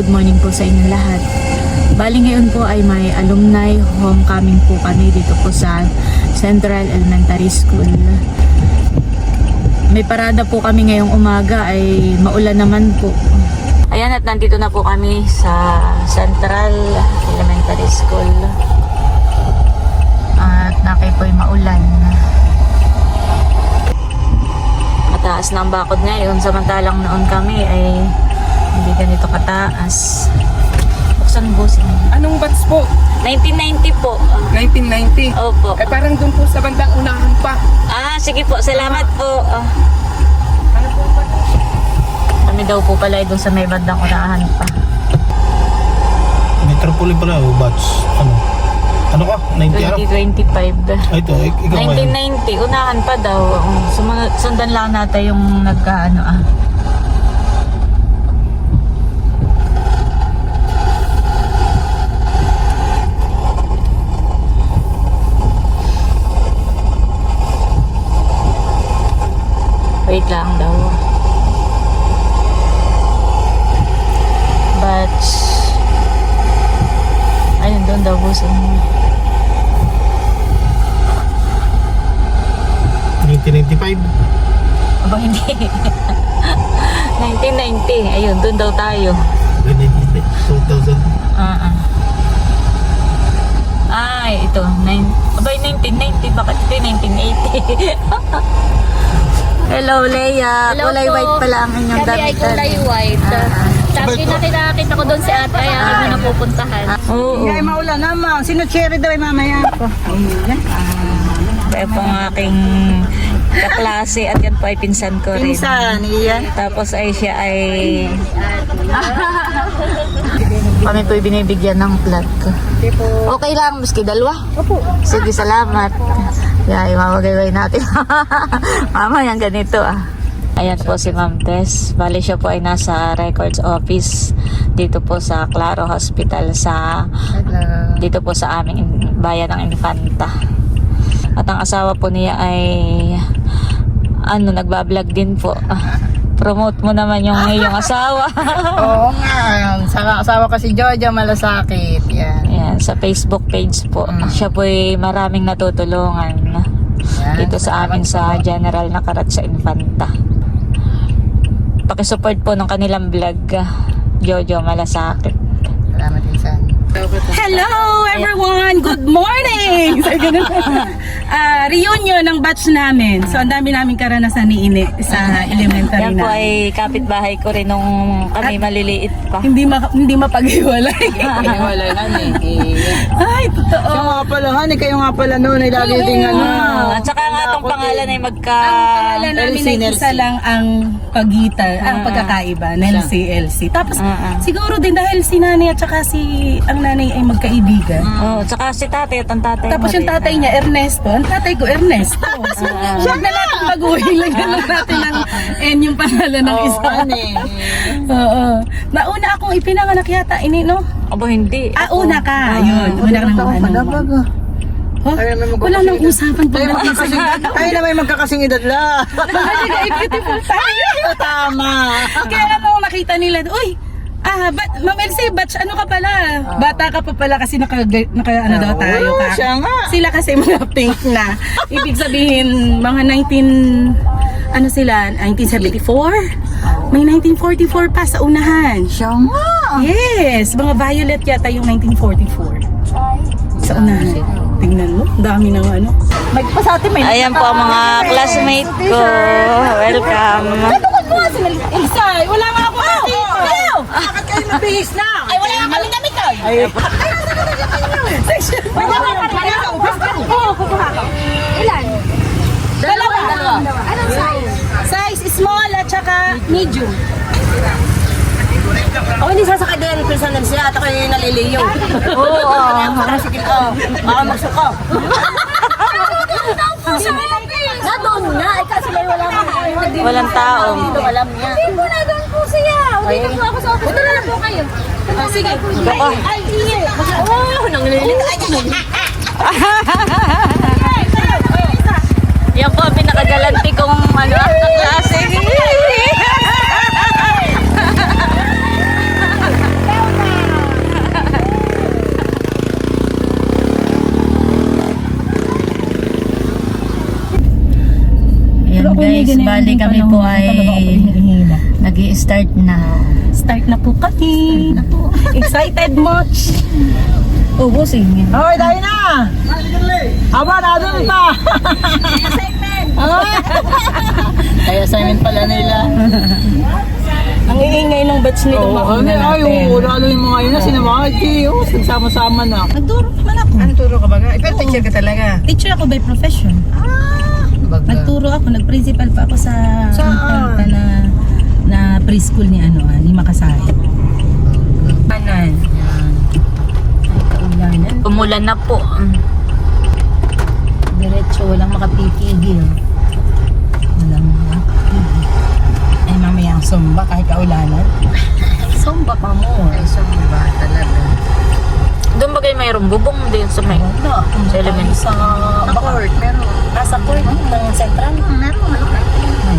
good morning po sa inyong lahat. Bali ngayon po ay may alumni homecoming po kami dito po sa Central Elementary School. May parada po kami ngayong umaga ay maulan naman po. Ayan at nandito na po kami sa Central Elementary School. At nakay po ay maulan. Mataas na ang bakod ngayon samantalang noon kami ay hindi ganito kataas. Buksan busin. Anong batch po? 1990 po. 1990. Opo. Eh parang doon po sa bandang unahan pa. Ah, sige po. Salamat po. Ah, Ano po ba? kami daw po pala ay doon sa may bandang unahan pa. Metropoli pala o batch. Ano? Ano ka? 90 ano? 2025. Ay, ito. Ik ikaw ngayon. 1990, unahan pa daw. Um, Sumunod, sundan lang natin yung nagkaano ah. Wait lang daw. Batch. Ayun, doon daw busin. 1995. Aba, hindi. 1990. Ayun, doon daw tayo. 2000. Ah, ah. Ay, ito. Nine, abay, 1990. Bakit ito yung 1980? Hello, Leia. Hello kulay po. white pala ang inyong Kami ay damit. kulay white. Ah, ah. Sabi nakita ko doon si ate, kaya kami napupuntahan. Oo. Ay, maulan naman. Sino cherry daw ay mamaya? Kaya po ang aking kaklase at yan po ay pinsan ko rin. Pinsan, iyan. Tapos ay siya ay... Kami po binibigyan ng plat. Okay lang, maski dalawa. Opo. Sige, salamat. Yeah, imamagay natin. Mama, yan ganito ah. Ayan po si Ma'am Tess. Bali siya po ay nasa records office dito po sa Claro Hospital sa dito po sa aming in- bayan ng Infanta. At ang asawa po niya ay ano, nagbablog din po. Promote mo naman yung iyong asawa. Oo nga. Sa asawa kasi Jojo malasakit. Yan. Ayan, sa Facebook page po. Siya po ay maraming natutulungan dito sa amin sa General Nakarat sa Infanta. Pakisupport po ng kanilang vlog. Jojo Malasakit. Salamat pinsan. Hello everyone! Good morning! So, ganun. Ah, reunion ng batch namin. So, ang dami namin karanasan ni Ine sa elementary Yan po na. ay kapitbahay ko rin nung kami maliliit pa. Hindi ma hindi mapaghiwalay. Wala na eh. Ay, totoo. Kayo nga pala, honey. Kayo nga pala noon. Ay lagi ding ano. Ah, At saka nga itong pangalan ay magka... Pangalan namin LC, ay isa Nelsie. lang ang pagitan, ang pagkakaiba, Nelsie, LC. Tapos, Ah, ah. siguro din dahil si nanay at saka si ang nanay ay magkaibigan. Oh, tsaka si tatay at ang tatay Tapos mo yung tatay niya, Ernesto. Ang tatay ko, Ernesto. So, siya na natin baguhin. Lagyan lang natin ng N yung pangalan ng isa. honey. Oo. Nauna akong ipinanganak yata, ini, no? Aba, hindi. Ah, una ka. Yun. Una ka ng ano. Huh? Naman Wala nang usapan pa. Tayo magkakasing Tayo na may magkakasing edad la. Mahalaga, ay beautiful tayo. Tama. Kaya ano, nakita nila, uy, Ah, but, Ma'am Elsie, batch ano ka pala? Bata ka pa pala kasi naka, naka ano daw tayo ka. Siya nga. Sila kasi mga pink na. Ibig sabihin, mga 19, ano sila, 1974? May 1944 pa sa unahan. Siya nga. Yes, mga violet yata yung 1944. Sa unahan. Tingnan mo, dami ng ano. May pa sa atin may Ayan po ang mga classmate ko. Welcome. Tukod mo nga si Elsa, wala nga ako dito. Bakit kayo mabihis na? Ay, wala nga kami damit ay. Ay, Wala nga kami Oo, kukuha ko. Ilan? Dalawa. Anong size? Size small at saka medium. ako hindi sasakay din. Pinsan din siya. At ako yung naliliyo. Oo. Baka sige ko. Baka magsuko. Na doon nga, eh kasi may wala kang Walang tao. Alam niya. Hindi po na doon kuya! Dito po ako sa office. Punta na po kayo. Ah, sige. Ay, ay, sige. Oh, nanglilit. Yan po ang pinakagalanti kong ano, klase. Ayan guys, bali kami po ay nag start na. Start na po kami. Excited much. Ubusin niya. Hoy, dahil na! Aba, nadun pa! Ay, assignment pala nila. Ang iingay ng batch nila Oo, oh, ano, ay, oo, lalo yung mga yun na sinamaki. Oo, nagsama-sama na. Nagturo naman ako. Ano turo ka ba? Pero teacher ka talaga. Teacher ako by profession. Baga. Nagturo ako, nag-principal pa ako sa Saan? sa na na preschool ni ano, ah, ni Makasay. Panan. Kaulanan. Umulan na po. Diretso, walang makapipigil. Walang makapipigil. Ay, mamaya ang sumba kahit kaulanan. Sumba pa mo. Ay, sa ba talaga? Doon ba kayo mayroong bubong din sa may Wala. Sa element. Sa Court, meron. Nasa court ng central. Meron, meron. Ay.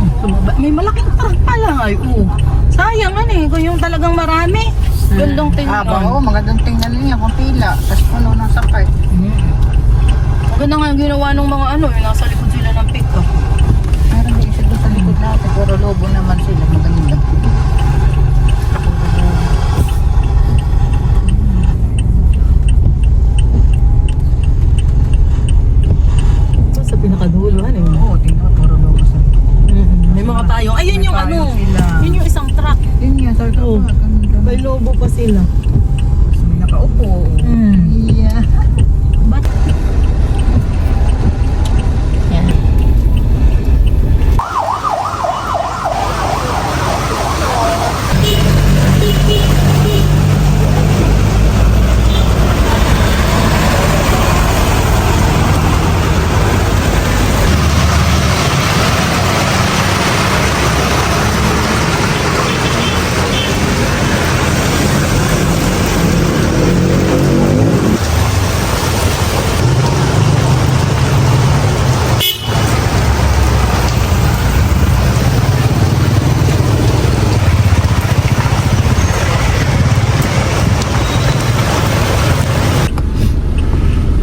Oh, tumaba. May malaking truck pala ay. Oh. Sayang ano eh, kung yung talagang marami. Gandong tingnan. Ah, ba, oo, magandang tingnan niya kung pila. Tapos puno ng sakay. Maganda nga yung ginawa ng mga ano, yung nasa likod sila ng pick-up. Meron din isa doon sa likod natin. Puro lobo naman sila. Maganda. Sa pinakadulo, ano yun? Oo, tingnan ko. Puro lobo sa May mga payong. Ayun yung ano, yun yung isang truck. Yun Oo. ah, ganda. May lobo pa sila. May nakaupo. Hmm. Yeah. Yan.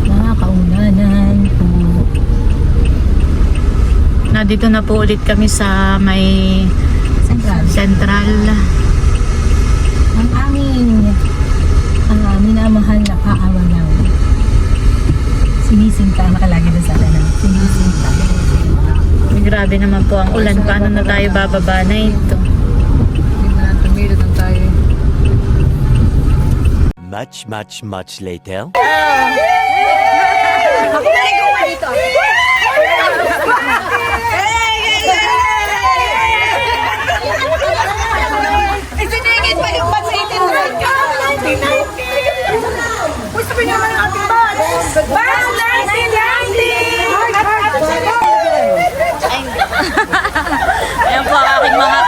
Mga kaulanan po. Nandito na po ulit kami sa may Central. central. Ang aming uh, minamahal na kaawalaw. Sinisinta, nakalagay na sa kanan. Sinisinta. Grabe naman po ang ulan. Paano na tayo bababa na ito? Much, much, much later. Ayan po ang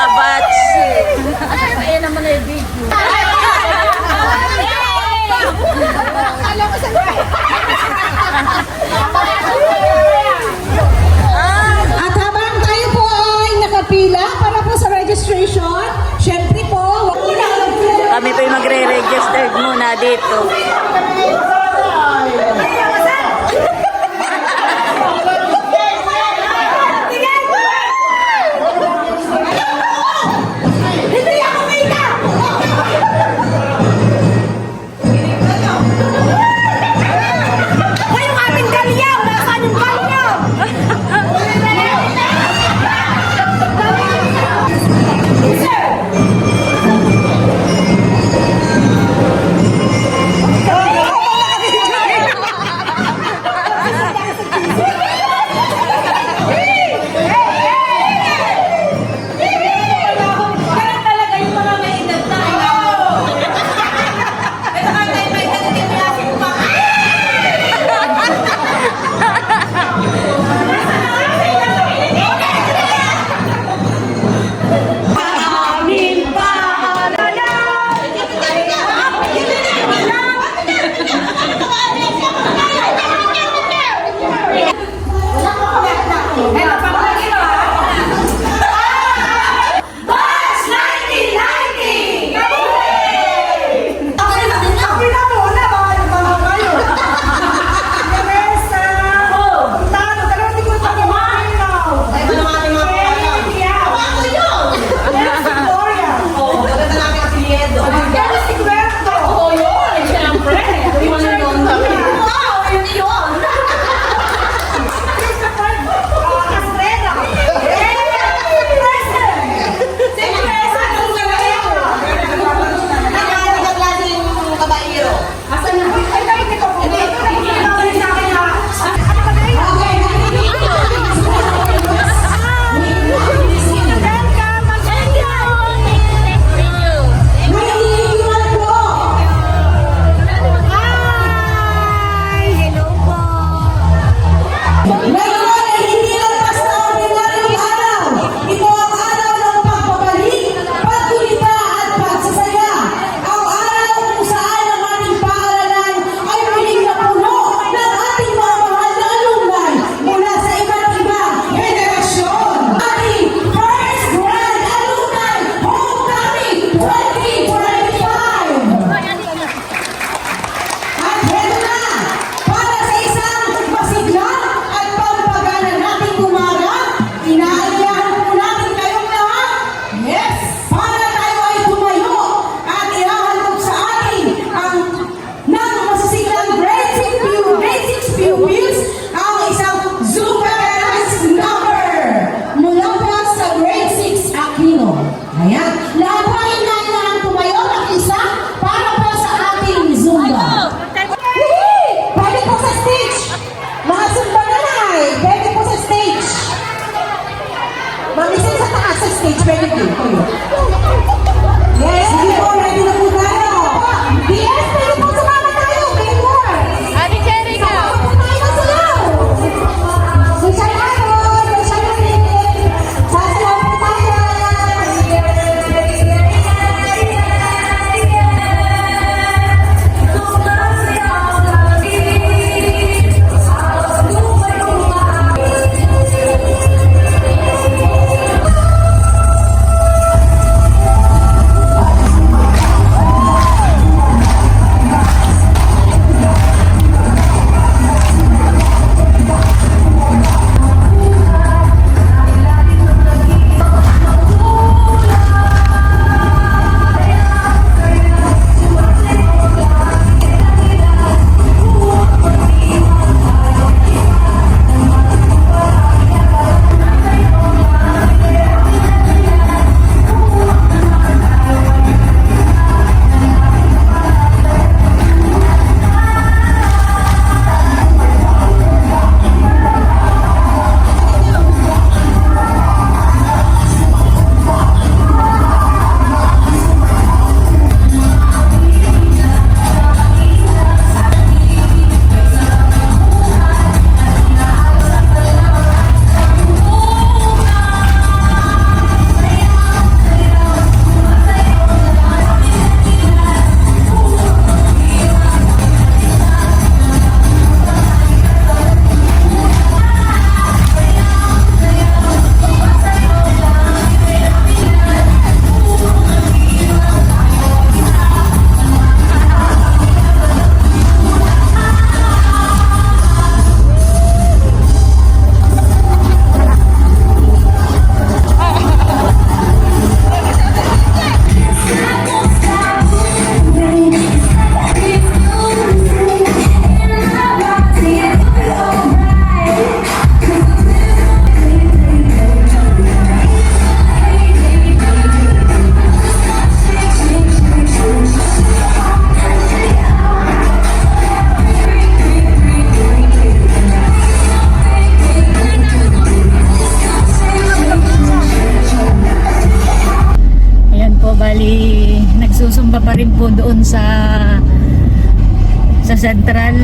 Central.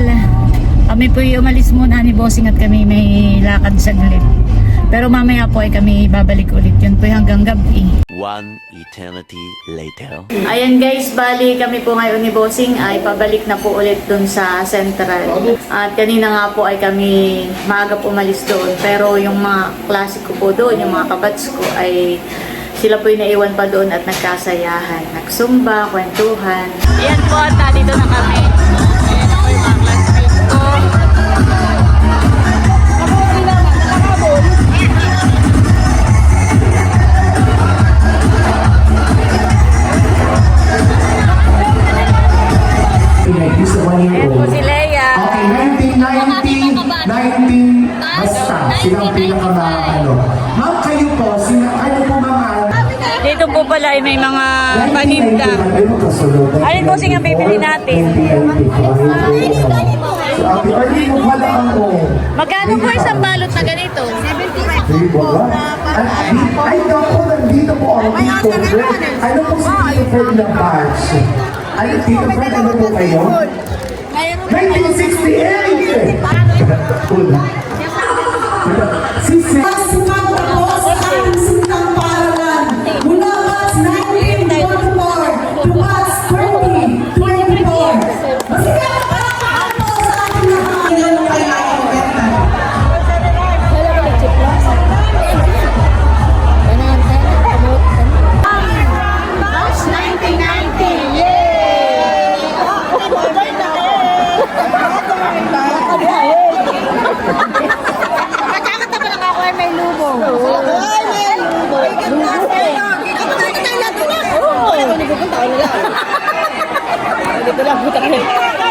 Kami po yung umalis muna ni Bossing at kami may lakad saglit. Pero mamaya po ay kami babalik ulit. Yun po yung hanggang gabi. One eternity later. Ayan guys, bali kami po ngayon ni Bossing ay pabalik na po ulit dun sa Central. At kanina nga po ay kami maaga po umalis doon. Pero yung mga klase ko po doon, yung mga kabats ko ay sila po yung naiwan pa doon at nagkasayahan. Nagsumba, kwentuhan. Ayan po at dito na kami. Ayan po si Leia. Okay, 1990, 19, basta, sila ang pinakamakano. Ma'am, kayo po, sina, kayo po mga... Dito po pala ay may mga paninda. Alin po sing ang bibili natin? Magkano po isang balot na ganito? Hindi po ba? Ay, ay, naku, nandito po. Ano po si Tito Fred ng batch? Ano, Tito Fred, ano po kayo? 1968! Una. Si Sir. Sumatapos ang sintang Ko lang puta kayo.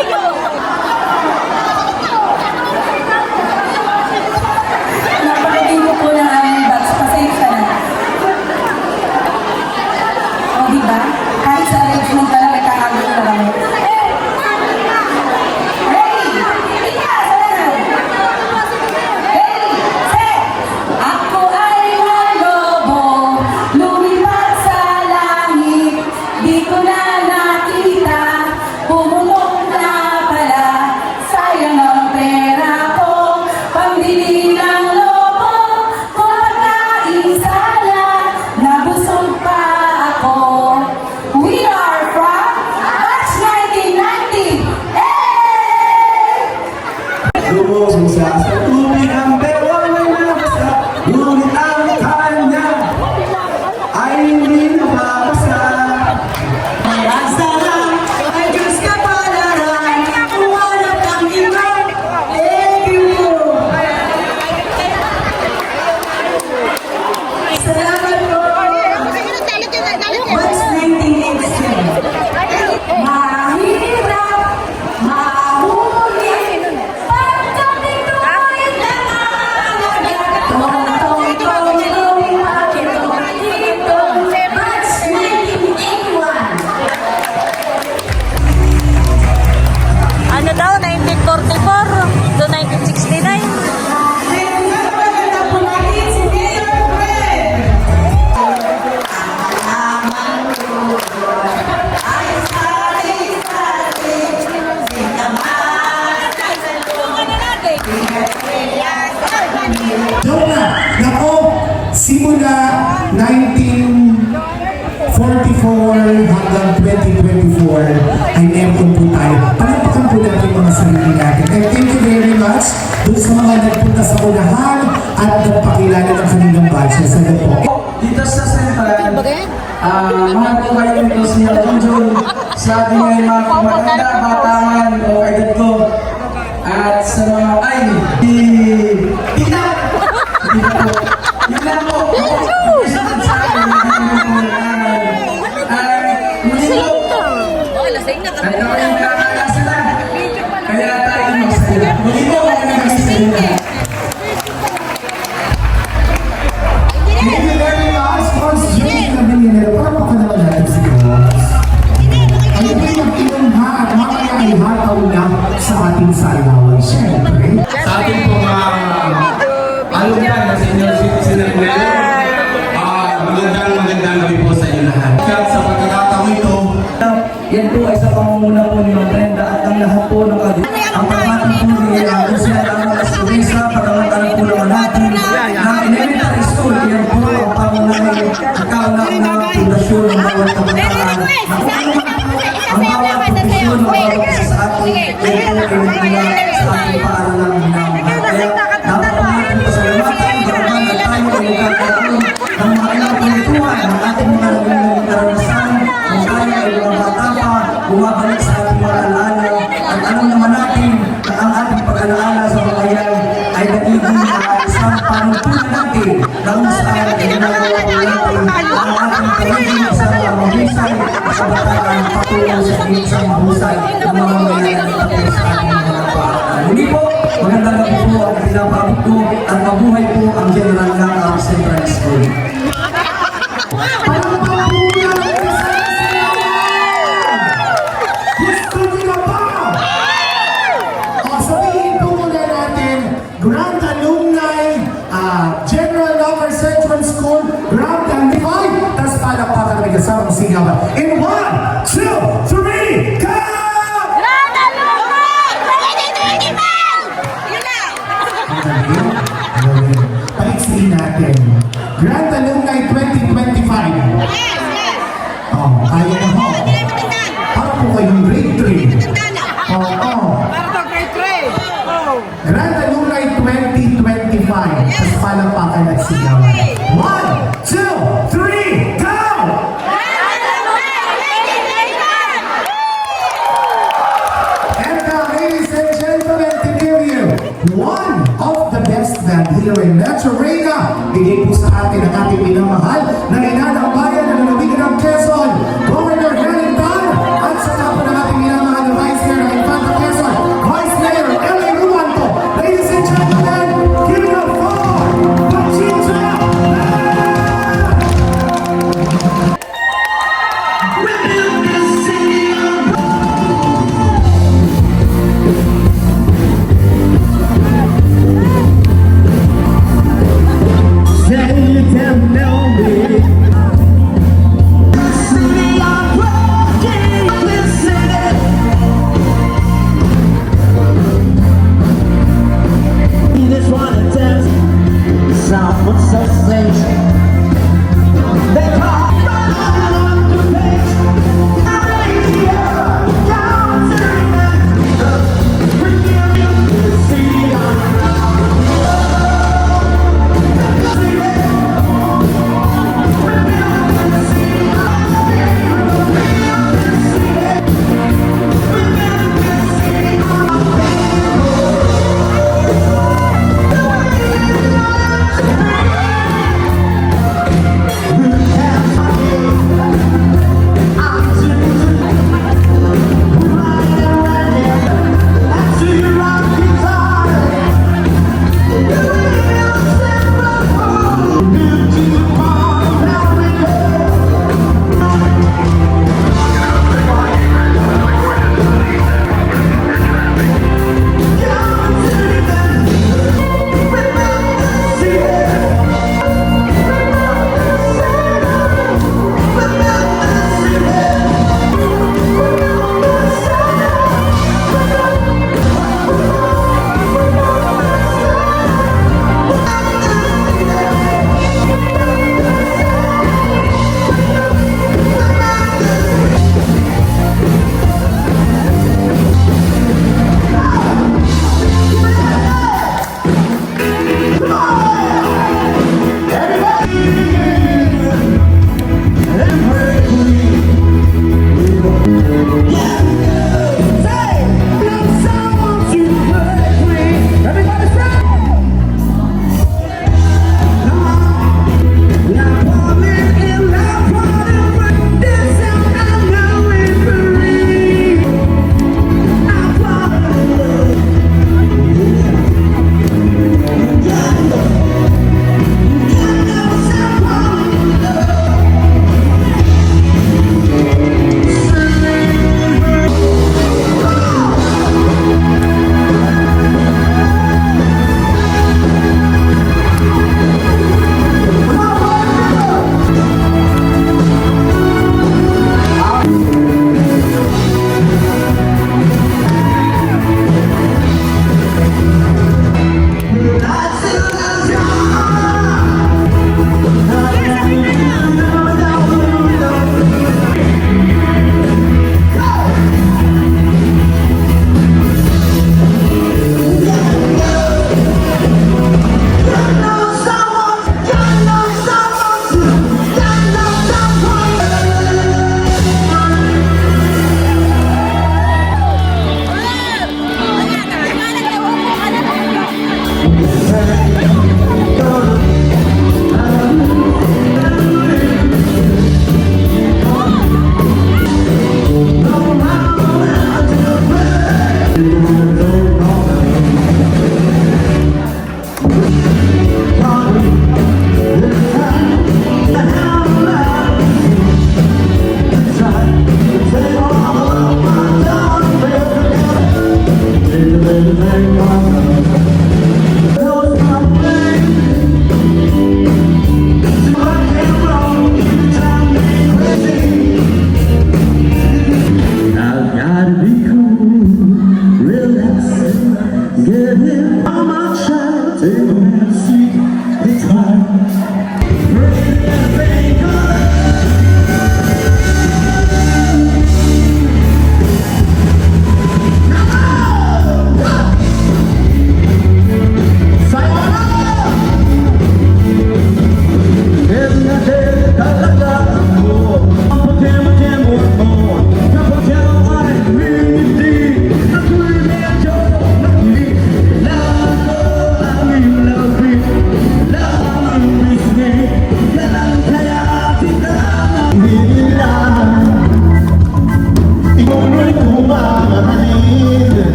Nagpunta sa unahan at nagpakilala ng kanilang batches. Ano po? dito sa Central, ah mahal ko kayo nito si Junjun sa ating mga kumaganda, batangan o edad ko. At sa mga, ay, di, di na, di na po. Yun lang po. Yung kakala sila. Kaya tayo magsaya. Muli yan po ay sa pangunguna po ni Brenda at ang lahat po ng kagawin. Ang pangatan po ni Brenda umpisa pagkakantaran po naman natin ng elementary school. Yan po ang pangunay kauna-una pundasyon ng bawat kabataan. Ang bawat pundasyon ng bawat sa ating elementary sa ating paaralan ng elementary. po sa ng mga mayayaring tapos sa mga. Muli po, magandang gabi po ang pinapabot ko at mabuhay po ang General Nakams Lord. That's Reyna. Bigay po sa atin ang ating minamahal.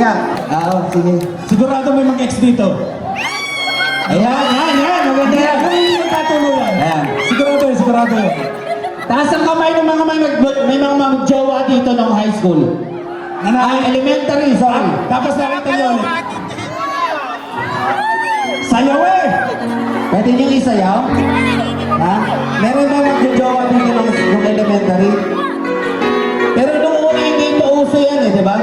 Kita papahiya. Oo, sige. Sigurado may mag-ex dito. Ayan, ayan, ayan. Maganda yan. Ano yung katulungan? Ayan. Sigurado yun, sigurado yun. Taas ang kamay ng mga may, mag- may mga magjowa dito ng high school. Ay, elementary, sorry. Tapos nakita nyo ulit. Sayaw eh! Pwede niyong isayaw? Ha? Meron ba magjowa dito ng, ng elementary? Pero nung una hindi pa uso yan eh, di ba?